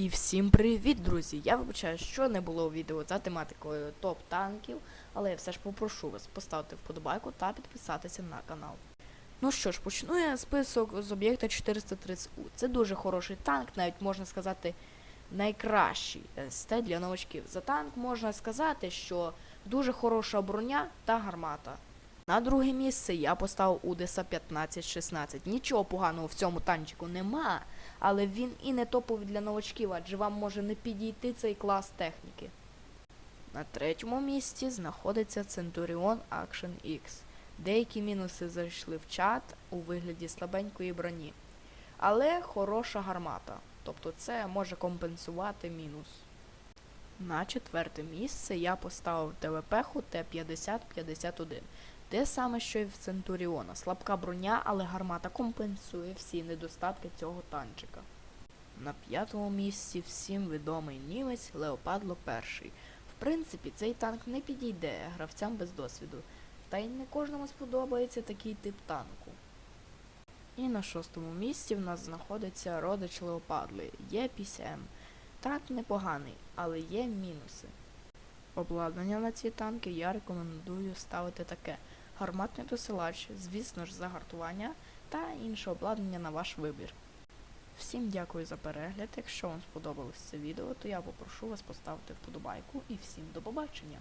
І всім привіт, друзі! Я вибачаю, що не було відео за тематикою топ танків, але я все ж попрошу вас поставити вподобайку та підписатися на канал. Ну що ж, почну я список з об'єкта 430У. Це дуже хороший танк, навіть можна сказати, найкращий СТ для новачків. За танк можна сказати, що дуже хороша броня та гармата. На друге місце я поставив Удеса 1516. Нічого поганого в цьому танчику нема, але він і не топовий для новачків, адже вам може не підійти цей клас техніки. На третьому місці знаходиться Centurion Action X. Деякі мінуси зайшли в чат у вигляді слабенької броні. Але хороша гармата. Тобто це може компенсувати мінус. На четверте місце я поставив ТВП-ху Т-5051. Те саме, що й в Центуріона. Слабка броня, але гармата компенсує всі недостатки цього танчика. На п'ятому місці всім відомий німець Леопадло І. В принципі, цей танк не підійде гравцям без досвіду, та й не кожному сподобається такий тип танку. І на шостому місці в нас знаходиться родич Леопадли Є-50М. Танк непоганий, але є мінуси. Обладнання на ці танки я рекомендую ставити таке: гарматний досилач, звісно ж, загартування та інше обладнання на ваш вибір. Всім дякую за перегляд. Якщо вам сподобалось це відео, то я попрошу вас поставити вподобайку і всім до побачення.